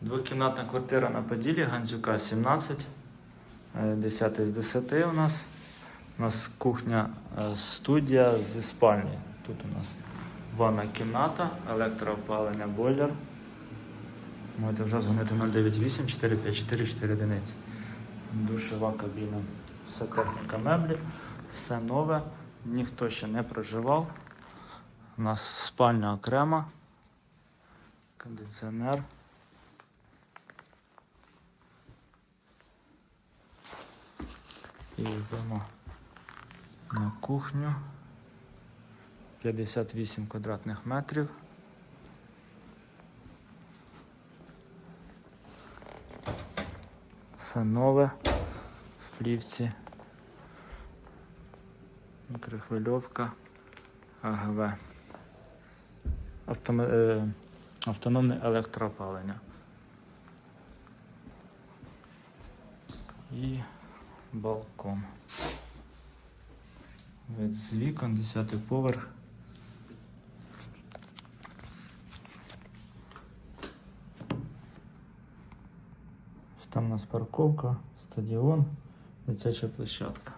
Двокімнатна квартира на Поділі, Гандзюка 17. Е, 10 з 10 у нас. У нас кухня е, студія зі спальні. Тут у нас ванна кімната, електроопалення, бойлер. Можете вже дзвонити 098 454 4 одиниці. Душова кабіна. Все техніка меблі, все нове. Ніхто ще не проживав. У нас спальня окрема, кондиціонер. І йдемо на кухню. 58 квадратних метрів. Все нове в плівці. Трихвильовка АГВ. Автома... е, Автономне електроопалення. І балкон. Вид з вікон, 10 поверх. Там у нас парковка, стадіон, дитяча площадка.